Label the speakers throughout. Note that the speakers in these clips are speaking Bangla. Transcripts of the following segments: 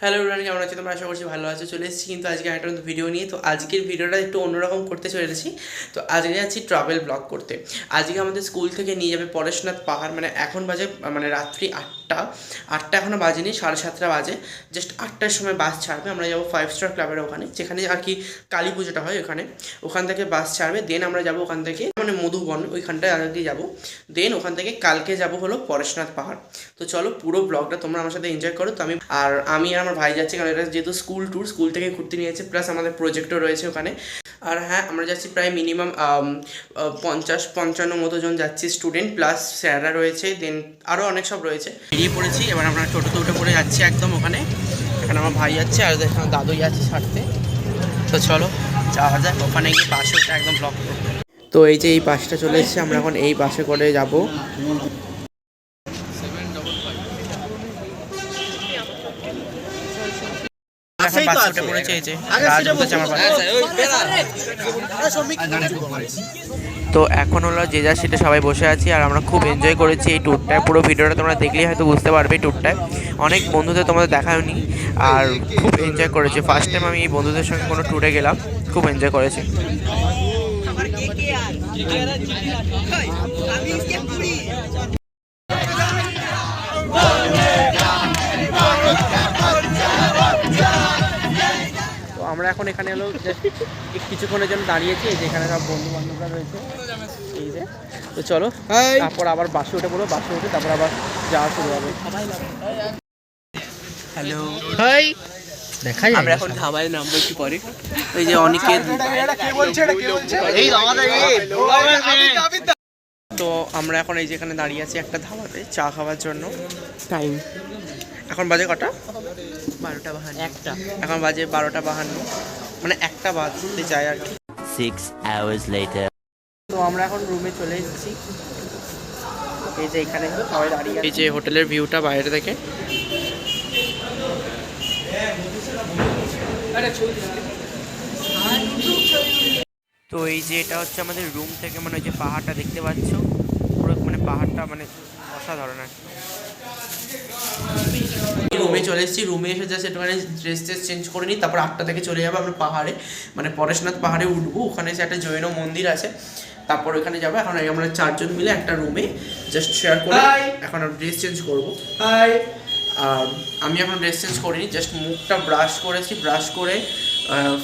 Speaker 1: হ্যালো রুরান কেমন আছে? তোমরা আশা করছি ভালো আছো। চলে এসেছি কিন্তু আজকে একটা ভিডিও নিয়ে। তো আজকের ভিডিওটা একটু অন্যরকম করতে চলে এসেছি। তো আজকে যাচ্ছি ট্রাভেল ব্লগ করতে। আজকে আমাদের স্কুল থেকে নিয়ে যাবে পরেশনাথ পাহাড়। মানে এখন বাজে মানে রাত্রি আটটা। আটটা এখনও বাজেনি, সাড়ে সাতটা বাজে। জাস্ট আটটার সময় বাস ছাড়বে। আমরা যাব ফাইভ স্টার ক্লাবের ওখানে। যেখানে আর কি কালী পুজোটা হয় ওখানে। ওখান থেকে বাস ছাড়বে। দেন আমরা যাব ওখান থেকে মানে মধুবন, ওইখানটায় কি যাব। দেন ওখান থেকে কালকে যাব হলো পরেশনাথ পাহাড়। তো চলো পুরো ব্লগটা তোমরা আমার সাথে এনজয় করো। তো আমি আর আমি আর আমার ভাই যাচ্ছি, কারণ এটা যেহেতু স্কুল ট্যুর স্কুল থেকে ঘুরতে নিয়েছে প্লাস আমাদের প্রজেক্টও রয়েছে ওখানে। আর হ্যাঁ আমরা যাচ্ছি প্রায় মিনিমাম পঞ্চাশ, পঞ্চান্ন মতো জন যাচ্ছি স্টুডেন্ট প্লাস স্যাররা রয়েছে দেন আরও অনেক সব রয়েছে। বেরিয়ে পড়েছি, এবার আমরা টোটোতে উঠে পড়ে যাচ্ছি একদম ওখানে। এখানে আমার ভাই যাচ্ছে, আর এখানে দাদু যাচ্ছে ছাড়তে। তো চলো, যাওয়া যাক, ওখানে গিয়ে উঠে একদম ব্লক করব। তো এই যে এই বাসটা চলে এসেছে আমরা এখন এই বাসে করে যাব। পাশে তো এখন হলো যে যার সিটে সবাই বসে আছি আর আমরা খুব এনজয় করেছি এই ট্যুরটায় পুরো ভিডিওটা তোমরা দেখলেই হয়তো বুঝতে পারবে এই ট্যুরটায় অনেক বন্ধুদের তোমাদের দেখাওনি আর খুব এনজয় করেছি। ফার্স্ট টাইম আমি এই বন্ধুদের সঙ্গে কোনো ট্যুরে গেলাম খুব এনজয় করেছি। তো আমরা এখন এখানে হলো কিছুক্ষণের জন্য দাঁড়িয়েছি এই যে এখানে সব বন্ধু বান্ধবরা রয়েছে। এই যে তো চলো তারপর আবার বাসে উঠে পড়ব বাসে উঠে তারপর আবার যাওয়া শুরু হবে। হ্যালো। হাই। দেখা যায় আমরা এখন ধাবায় নামবো একটু পরে। ওই যে অনেকের তো আমরা এখন এই যেখানে দাঁড়িয়ে আছি একটা ধাবাতে চা খাওয়ার জন্য। টাইম এখন বাজে কটা? বারোটা বাহান্ন। একটা। এখন বাজে বারোটা বাহান্ন। মানে একটা বাজতে যায় আর কি।
Speaker 2: Six hours later.
Speaker 1: তো আমরা এখন রুমে চলে এসেছি। এই যে এখানে সবাই দাঁড়িয়ে এই যে হোটেলের ভিউটা বাইরে থেকে। তো এই যে এটা হচ্ছে আমাদের রুম থেকে মানে ওই যে পাহাড়টা দেখতে পাচ্ছ পুরো মানে পাহাড়টা মানে অসাধারণ আর রুমে চলে এসেছি রুমে এসে জাস্ট একটুখানি ড্রেস ট্রেস চেঞ্জ করে নিই তারপর আটটা থেকে চলে যাব আমরা পাহাড়ে। মানে পরেশনাথ পাহাড়ে উঠবো ওখানে এসে একটা জৈন মন্দির আছে। তারপর ওখানে যাব এখন আমরা চারজন মিলে একটা রুমে জাস্ট শেয়ার করে এখন ড্রেস চেঞ্জ করব। আর আমি এখন ড্রেস চেঞ্জ করিনি জাস্ট মুখটা ব্রাশ করেছি ব্রাশ করে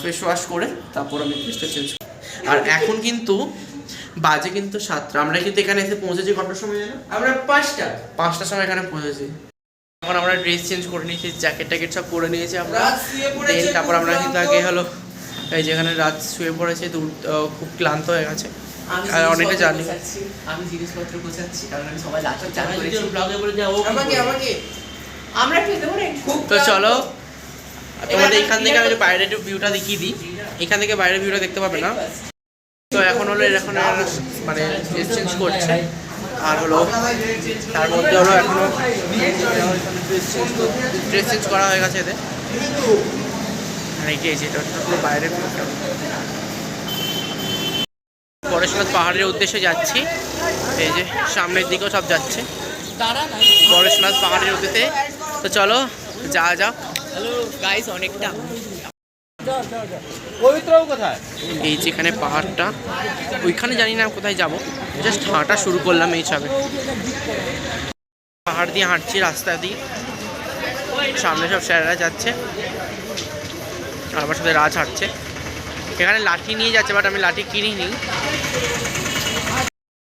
Speaker 1: ফেস ওয়াশ করে তারপর আমি ড্রেসটা চেঞ্জ করি। আর এখন কিন্তু বাজে কিন্তু সাতটা। আমরা কিন্তু এখানে এসে পৌঁছেছি কটার সময় জানো আমরা পাঁচটা। পাঁচটার সময় এখানে পৌঁছেছি। এখন আমরা ড্রেস চেঞ্জ করে নিয়েছি জ্যাকেট ট্যাকেট সব পরে নিয়েছি আমরা। দেন তারপর আমরা কিন্তু আগে হলো এই যেখানে রাত শুয়ে পড়েছে দূর খুব ক্লান্ত হয়ে গেছে। আর জার্নি
Speaker 3: আমি জিনিসপত্র গোছাচ্ছি কারণ আমি সবাই লাস্ট করেছি।
Speaker 1: ব্লগে বলে যাও
Speaker 3: আমাকে আমাকে। আমরা
Speaker 1: তো চলো তোমাদের এখান থেকে আমি বাইরের ভিউটা দেখিয়ে দিই। এখান থেকে বাইরের ভিউটা দেখতে পাবে না? তো এখন হলো এখন মানে চেঞ্জ করছে। আর হলো তার মধ্যে হলো এখনও ড্রেস চেঞ্জ করা হয়ে গেছে এদের। আর এটা বাইরের ভিউটা পরেশনাথ পাহাড়ের উদ্দেশ্যে যাচ্ছি। এই যে সামনের দিকেও সব যাচ্ছে। পরেশনাথ পাহাড়ের উদ্দেশ্যে তো চলো যা যা
Speaker 3: হ্যালো গাইস অনেকটা।
Speaker 1: এই যেখানে পাহাড়টা ওইখানে জানি না কোথায় যাব। জাস্ট হাঁটা শুরু করলাম এই সবে পাহাড় দিয়ে হাঁটছি রাস্তা দিয়ে। সামনে সব স্যারেরা যাচ্ছে। আর আমার সাথে রাজ হাঁটছে। এখানে লাঠি নিয়ে যাচ্ছে বাট আমি লাঠি কিনিনি।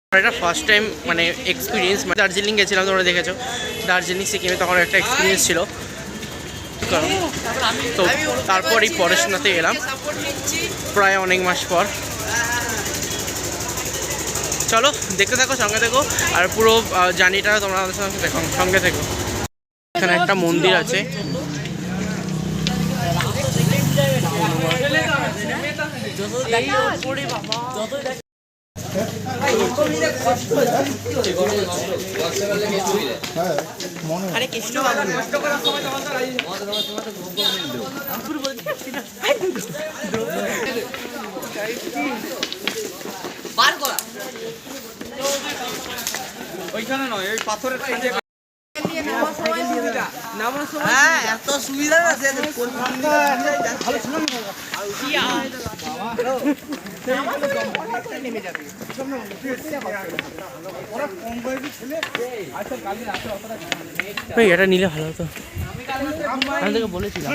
Speaker 1: আমার এটা ফার্স্ট টাইম মানে এক্সপিরিয়েন্স দার্জিলিং গেছিলাম তোমরা দেখেছ। দার্জিলিং, সিকিমে তখন একটা এক্সপিরিয়েন্স ছিল। তো তারপর এই পড়াশোনাতে এলাম। প্রায় অনেক মাস পর। চলো, দেখতে থাকো, সঙ্গে থেকো। আর পুরো জার্নিটা তোমরা আমাদের সঙ্গে দেখো সঙ্গে থেকো। এখানে একটা মন্দির আছে।
Speaker 3: করা
Speaker 4: ওইখানে নয় ওই পাথরের
Speaker 3: নাও হ্যাঁ এত সুবিধা
Speaker 1: ওই এটা নিলে ভালো হতো। আমি বলেছিলাম।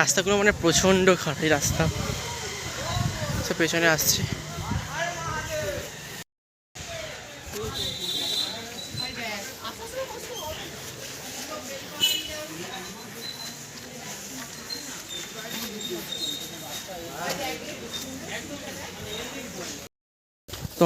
Speaker 1: রাস্তাগুলো মানে প্রচণ্ড খারাপ রাস্তা। সে পেছনে আসছে।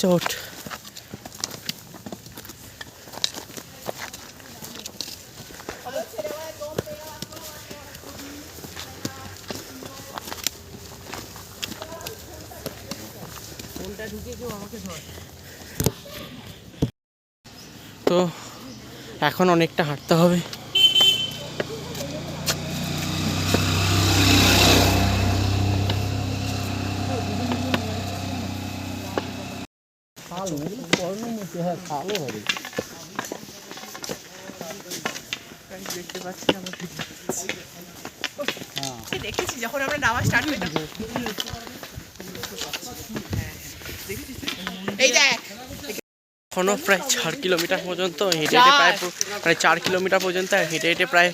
Speaker 1: চোট। তো এখন অনেকটা হাঁটতে হবে।
Speaker 4: দেখেছি, যখন আমরা নামা স্টার্ট করি এই
Speaker 1: প্রায় চার কিলোমিটার পর্যন্ত হেঁটে হেঁটে প্রায় মানে চার কিলোমিটার পর্যন্ত হেঁটে হেঁটে প্রায়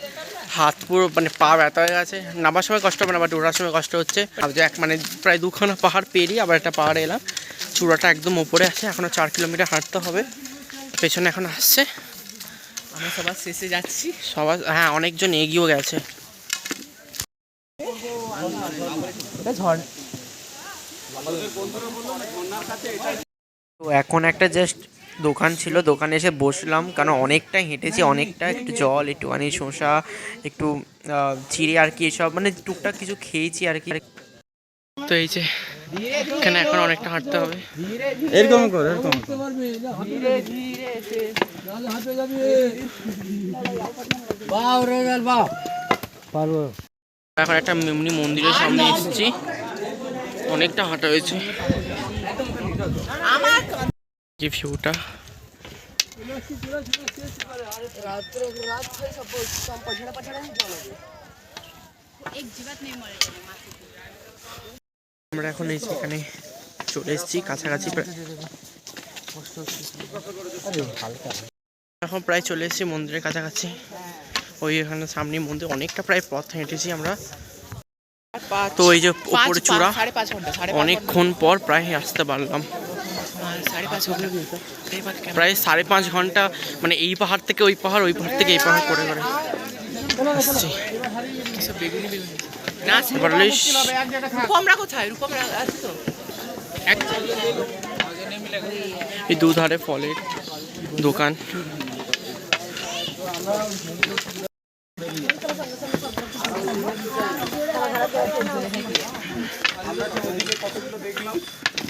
Speaker 1: হাত পুরো মানে পা ব্যথা হয়ে গেছে। নামার সময় কষ্ট হবে না বাট ওঠার সময় কষ্ট হচ্ছে। এক মানে প্রায় দুখানা পাহাড় পেরিয়ে আবার একটা পাহাড়ে এলাম। চূড়াটা একদম ওপরে আছে এখনও চার কিলোমিটার হাঁটতে হবে। পেছনে এখন আসছে।
Speaker 3: আমরা সবার শেষে যাচ্ছি।
Speaker 1: সবার হ্যাঁ অনেকজন এগিয়েও গেছে। তো এখন একটা জাস্ট দোকান ছিল দোকানে এসে বসলাম কারণ অনেকটা হেঁটেছি অনেকটা একটু জল একটুখানি শসা একটু চিড়ে আর কি এসব মানে টুকটাক কিছু খেয়েছি আর কি। তো এই যে এখানে এখন অনেকটা হাঁটতে হবে।
Speaker 5: এরকম কর এরকম পারব
Speaker 1: এখন একটা এমনি মন্দিরের সামনে এসেছি। অনেকটা হাঁটা হয়েছে। যে ভিউটা আমরা এখন এই যে এখানে চলে এসেছি কাছাকাছি এখন প্রায় চলে এসেছি মন্দিরের কাছাকাছি। ওই এখানে সামনে মন্দির অনেকটা প্রায় পথ হেঁটেছি আমরা। তো এই যে ওপরে চূড়া অনেকক্ষণ পর প্রায় আসতে পারলাম? প্রায় সাড়ে পাঁচ ঘণ্টা মানে এই পাহাড় থেকে ওই পাহাড় ওই পাহাড় থেকে এই পাহাড় করে করে আসছি।
Speaker 4: সব বেগুনি বেগুনি। না সে-
Speaker 1: এবার হলো এই
Speaker 4: রূপমরা কোথায়? রূপমরা আছে তো?
Speaker 1: এই দুধারে ফলের দোকান।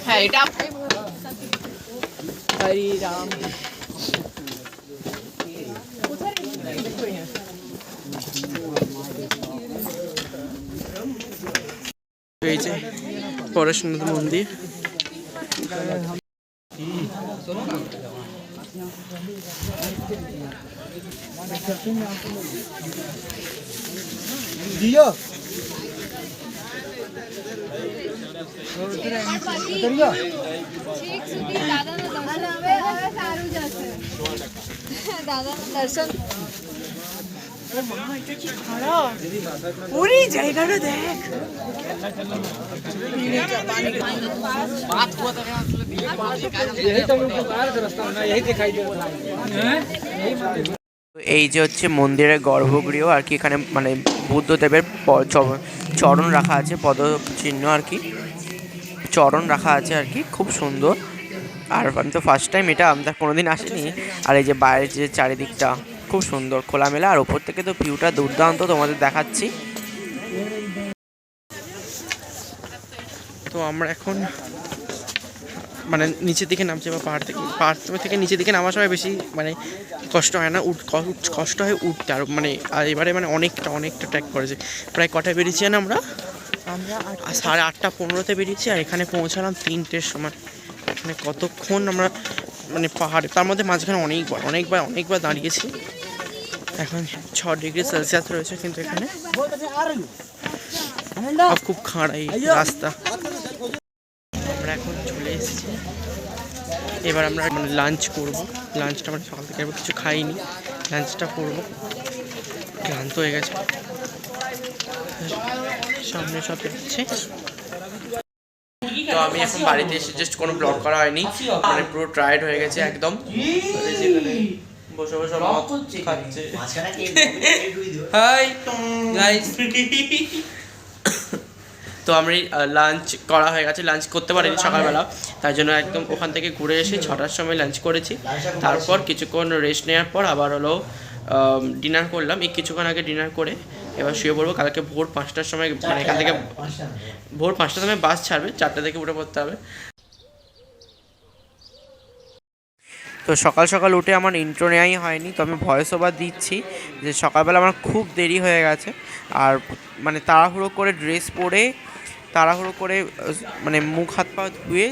Speaker 4: হ্যাঁ এটা হরি রাম
Speaker 1: এই যে পরেশনাথ মন্দির
Speaker 5: দিও
Speaker 6: ઠીક સુધી દાદાના દર્શન
Speaker 1: এই যে হচ্ছে মন্দিরের গর্ভগৃহ, আর কি এখানে মানে বুদ্ধদেবের চরণ রাখা আছে, পদচিহ্ন আর কি। চরণ রাখা আছে আর কি, খুব সুন্দর। আর আমি তো ফার্স্ট টাইম এটা, আমি কোনোদিন আসিনি। আর এই যে বাইরের যে চারিদিকটা খুব সুন্দর খোলামেলা। আর ওপর থেকে তো ভিউটা দুর্দান্ত তোমাদের দেখাচ্ছি। তো আমরা এখন মানে নিচের দিকে নামছে বা পাহাড় থেকে পাহাড় থেকে নিচের দিকে নামার সময় বেশি মানে কষ্ট হয় না উঠ কষ্ট হয় উঠতে। আর মানে আর এবারে মানে অনেকটা অনেকটা ট্র্যাক করেছে। প্রায় কটায় বেরিয়েছি না আমরা? আর সাড়ে আটটা পনেরোতে বেরিয়েছি আর এখানে পৌঁছালাম তিনটের সময়। মানে কতক্ষণ আমরা মানে পাহাড়ে তার মধ্যে মাঝখানে অনেকবার অনেকবার অনেকবার দাঁড়িয়েছি। এখন ছ ডিগ্রি সেলসিয়াস রয়েছে কিন্তু এখানে। খুব খাড়া এই রাস্তা। আমরা এখন চলে এসেছি। এবার আমরা মানে লাঞ্চ করব। লাঞ্চটা আমরা সকাল থেকে কিছু খাইনি। লাঞ্চটা করব। ক্লান্ত হয়ে গেছে। সামনে সব যাচ্ছে তো আমি এখন বাড়িতে এসে জাস্ট কোনো ব্লগ করা হয়নি। মানে পুরো টায়ার্ড হয়ে গেছে একদম। বসে বসে মদ খাচ্ছে।
Speaker 3: হাই গাইস
Speaker 1: তো আমি লাঞ্চ করা হয়ে গেছে। লাঞ্চ করতে পারিনি সকালবেলা। তাই জন্য একদম ওখান থেকে ঘুরে এসে ছটার সময় লাঞ্চ করেছি। তারপর কিছুক্ষণ রেস্ট নেওয়ার পর আবার হলো ডিনার করলাম। এই কিছুক্ষণ আগে ডিনার করে এবার শুয়ে পড়ব। কালকে ভোর পাঁচটার সময় মানে এখান থেকে ভোর পাঁচটার সময় বাস ছাড়বে। চারটে থেকে উঠে পড়তে হবে। তো সকাল সকাল উঠে আমার ইন্ট্রো নেওয়াই হয়নি তো আমি ভয়েস ওভার দিচ্ছি যে সকালবেলা আমার খুব দেরি হয়ে গেছে। আর মানে তাড়াহুড়ো করে ড্রেস পরে তাড়াহুড়ো করে মানে মুখ হাত পা ধুয়ে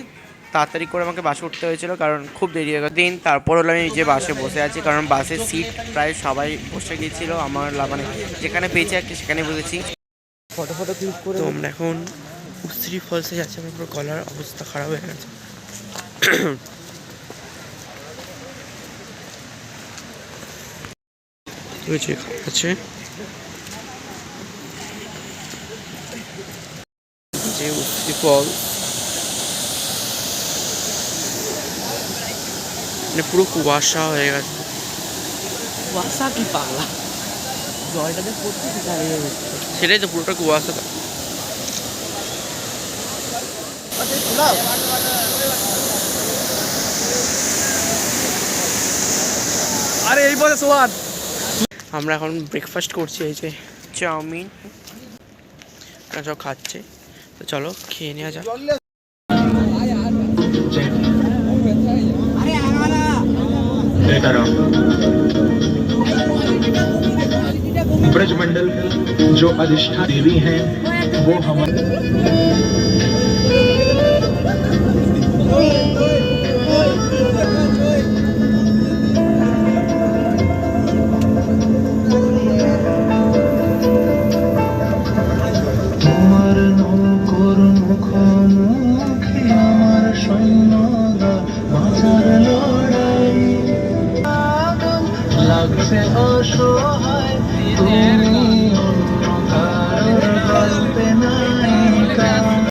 Speaker 1: তাড়াতাড়ি করে আমাকে বাসে উঠতে হয়েছিল কারণ খুব দেরি হয়ে গেছে। দিন তারপর হলো আমি যে বাসে বসে আছি কারণ বাসের সিট প্রায় সবাই বসে গিয়েছিল আমার মানে যেখানে পেয়েছে আর কি সেখানে বসেছি।
Speaker 5: ফটো ফটো ক্লিক করে
Speaker 1: তো আমরা এখন উস্ত্রি ফলসে যাচ্ছি আমার পুরো গলার অবস্থা খারাপ হয়ে গেছে। যে আছে? যে উস্ত্রি ফল মানে পুরো কুয়াশা হয়ে গেছে।
Speaker 3: ওয়াসা কি পাগলা? জলটাতে পড়তে
Speaker 1: সেটাই তো পুরোটা কুয়াশা
Speaker 5: আরে এই পথে সোয়াদ
Speaker 1: আমরা এখন ব্রেকফাস্ট করছি এই যে চাউমিন এরা সব খাচ্ছে তো চলো খেয়ে নেওয়া যাক
Speaker 7: ब्रजमंडल जो अधिष्ठा देवी हैं वो हमारे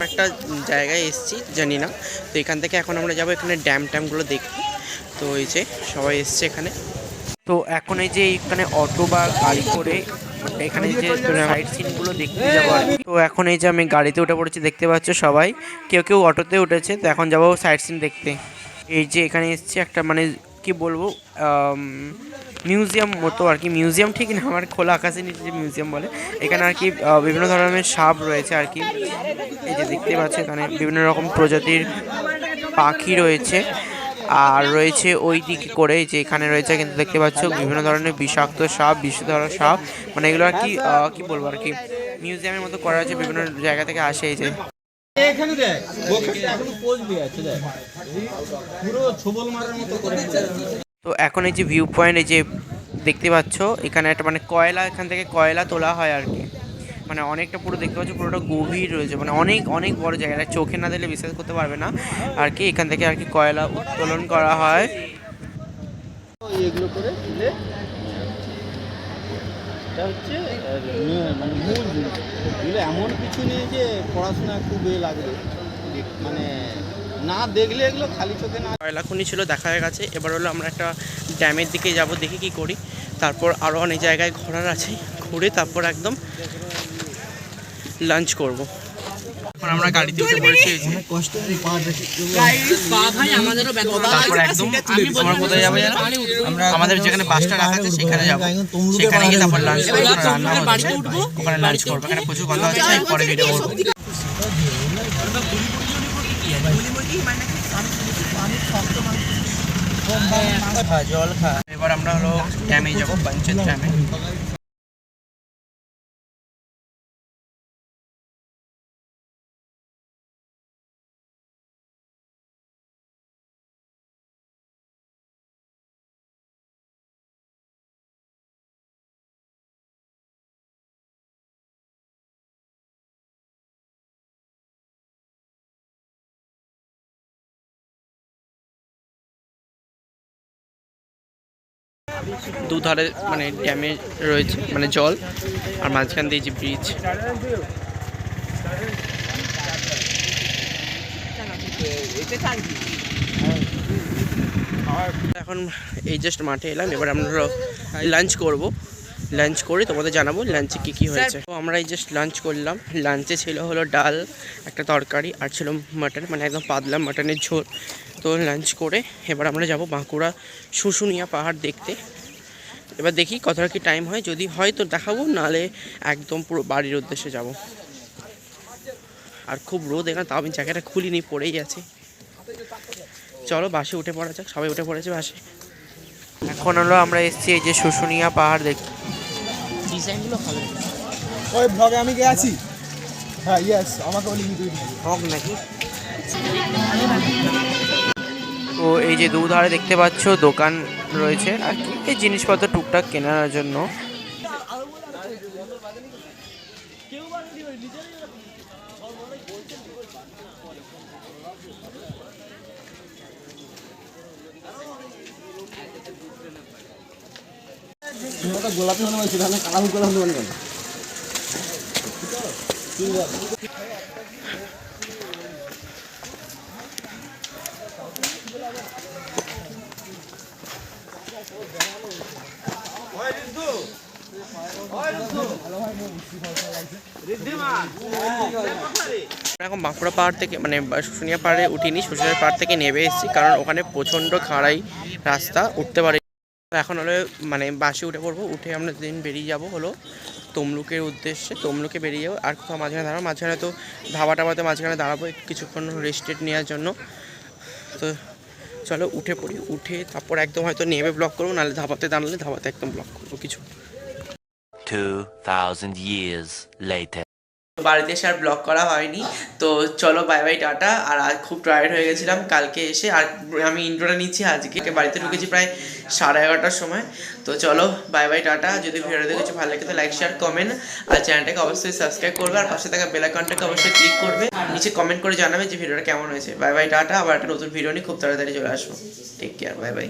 Speaker 1: একটা জায়গায় এসেছি, জানি না। তো এখান থেকে এখন আমরা যাব এখানে ড্যাম ট্যামগুলো দেখতে। তো এই যে সবাই এসছে এখানে। তো এখন এই যে এখানে অটো বা গাড়ি করে এখানে যে সাইড সিনগুলো দেখতে যাব। তো এখন এই যে আমি গাড়িতে উঠে পড়েছি, দেখতে পাচ্ছ সবাই। কেউ কেউ অটোতে উঠেছে, তো এখন যাব সাইড সিন দেখতে। এই যে এখানে এসছে একটা মানে কি বলব মিউজিয়াম মতো আর কি। মিউজিয়াম ঠিক না, আমার খোলা আকাশে নিচে যে মিউজিয়াম বলে, এখানে আর কি বিভিন্ন ধরনের সাপ রয়েছে আর কি। এই যে দেখতে পাচ্ছ, এখানে বিভিন্ন রকম প্রজাতির পাখি রয়েছে। আর রয়েছে ওই দিকে করে যে এখানে রয়েছে, কিন্তু দেখতে পাচ্ছ বিভিন্ন ধরনের বিষাক্ত সাপ বিষধর সাপ। মানে এগুলো আর কি কি বলব আর কি, মিউজিয়ামের মতো করা হয়েছে, বিভিন্ন জায়গা থেকে আসে এই যে।
Speaker 5: এখানে দেখ, এখনও পোজ আছে, দেখ। পুরো ছবল মারার মতো করে।
Speaker 1: তো এখন এই যে ভিউ পয়েন্ট এই যে দেখতে পাচ্ছ, এখানে একটা মানে কয়লা, এখান থেকে কয়লা তোলা হয় আর কি। মানে অনেকটা পুরো দেখতে পাচ্ছ, পুরোটা গভীর রয়েছে। মানে অনেক অনেক বড় জায়গা। এটা চোখে না দিলে বিশ্বাস করতে পারবে না। আর কি, এখান থেকে আর কি কয়লা উত্তোলন করা হয়।
Speaker 5: এগুলো করে এটা হচ্ছে মানে মূল এমন কিছু নেই যে পড়াশোনা খুব এ লাগবে। মানে না দেখলে এগুলো খালি চোখে না
Speaker 1: কয়লা খনি ছিল দেখা হয়ে গেছে। এবার হলো আমরা একটা ড্যামের দিকে যাব দেখি কি করি। তারপর আরও অনেক জায়গায় ঘোরার আছে। ঘুরে তারপর একদম লাঞ্চ করব। এখন আমরা গাড়িতে উঠে পড়েছি। তারপর একদম আমরা কোথায় যাব জানো? আমরা আমাদের যেখানে বাসটা রাখা আছে সেখানে যাব। সেখানে গিয়ে তারপর লাঞ্চ করব। রান্না ওখানে লাঞ্চ করব। এখানে প্রচুর কথা হচ্ছে। পরে ভিডিও করব। জল খা। এবার আমরা হলো ড্যামে যাব পঞ্চায়েত ড্যামে দুধারে মানে ড্যামে রয়েছে মানে জল, আর মাঝখান দিয়ে যে ব্রিজ এখন এই জাস্ট মাঠে এলাম, এবার আমরা লাঞ্চ করব। লাঞ্চ করে তোমাদের জানাব লাঞ্চে কী কী হয়েছে। তো আমরা এই জাস্ট লাঞ্চ করলাম। লাঞ্চে ছিল হলো ডাল একটা তরকারি আর ছিল মাটন মানে একদম পাতলা মাটনের ঝোল। তো লাঞ্চ করে এবার আমরা যাব বাঁকুড়া শুশুনিয়া পাহাড় দেখতে। এবার দেখি কতটা কি টাইম হয়। যদি হয় তো দেখাবো নালে একদম পুরো বাড়ির উদ্দেশ্যে যাব। আর খুব রোদ এখানে তাও আমি জায়গাটা খুলিনি পড়েই আছে। চলো বাসে উঠে পড়া যাক সবাই উঠে পড়েছে বাসে। এখন হলো আমরা এসেছি এই যে শুশুনিয়া পাহাড় দেখতে ডিজাইনগুলো ভালো
Speaker 8: ওই ব্লগে আমি গেছি হ্যাঁ ইয়েস আমাকে বলি
Speaker 1: হোক নাকি? তো এই যে দুধারে দেখতে পাচ্ছ দোকান রয়েছে। আর কি এই জিনিসপত্র টুকটাক কেনার জন্য। এখন বাঁকুড়া পাহাড় থেকে মানে শুনিয়া পাহাড়ে উঠিনি, শুশুনিয়া পাহাড় থেকে নেমে এসেছি, কারণ ওখানে প্রচণ্ড খাড়াই রাস্তা, উঠতে পারে এখন হলো মানে বাসে উঠে পড়ব উঠে আমরা দিন বেরিয়ে যাব হলো তমলুকের উদ্দেশ্যে তমলুকে বেরিয়ে যাব। আর কোথাও মাঝখানে দাঁড়াবো মাঝখানে তো ধাবা টাবাতে মাঝখানে দাঁড়াবো কিছুক্ষণ রেস্ট টেস্ট নেওয়ার জন্য। তো চলো উঠে পড়ি উঠে তারপর একদম হয়তো নেমে ব্লক করব নাহলে ধাবাতে দাঁড়ালে ধাবাতে একদম ব্লক করব কিছু।
Speaker 2: 2,000 years later.
Speaker 1: বাড়িতে এসে আর ব্লগ করা হয়নি। তো চলো বাই বাই টাটা। আর খুব টায়ার্ড হয়ে গেছিলাম কালকে এসে। আর আমি ইন্ট্রোটা নিচ্ছি আজকে। বাড়িতে ঢুকেছি প্রায় সাড়ে এগারোটার সময়। তো চলো বাই বাই টাটা। যদি ভিডিওতে কিছু ভালো লাগে তো লাইক শেয়ার কমেন্ট আর চ্যানেলটাকে অবশ্যই সাবস্ক্রাইব করবে। আর পাশে থাকা বেল আইকনটাকে অবশ্যই ক্লিক করবে। নিচে কমেন্ট করে জানাবে যে ভিডিওটা কেমন হয়েছে। বাই বাই টাটা। আবার একটা নতুন ভিডিও নিয়ে খুব তাড়াতাড়ি চলে আসব। Take care bye bye